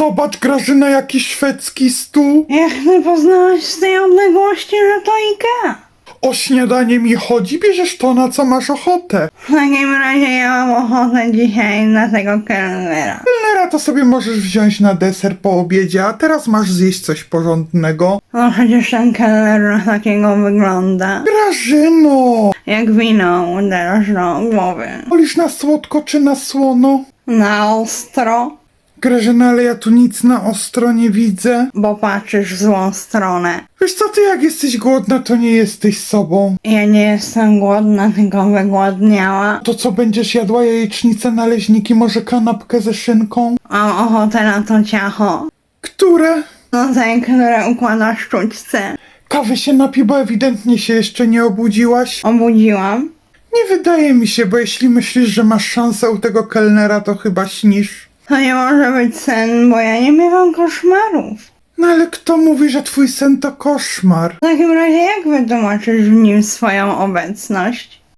Zobacz, Grażyna, jaki szwedzki stół. Jak ty poznałeś z tej odległości, że to Ikea? O śniadanie mi chodzi, bierzesz to, na co masz ochotę. W takim razie ja mam ochotę dzisiaj na tego kelnera. Kelnera to sobie możesz wziąć na deser po obiedzie, a teraz masz zjeść coś porządnego. No przecież ten kelner na takiego wygląda. Grażyno! Jak wino uderzasz do głowy. Wolisz na słodko czy na słono? Na ostro, Grażyna, ale ja tu nic na ostro nie widzę. bo patrzysz w złą stronę. Wiesz co, ty jak jesteś głodna, to nie jesteś sobą. Ja nie jestem głodna, tylko wygłodniała. To co, będziesz jadła jajecznicę, naleźniki, może kanapkę ze szynką? Mam ochotę na to ciacho. Które? No te, które układasz sztućce. Kawy się napij, bo ewidentnie się jeszcze nie obudziłaś. Obudziłam. Nie wydaje mi się, bo jeśli myślisz, że masz szansę u tego kelnera, to chyba śnisz. To nie może być sen, bo ja nie miewam koszmarów. No ale kto mówi, że twój sen to koszmar? W takim razie jak wytłumaczysz w nim swoją obecność?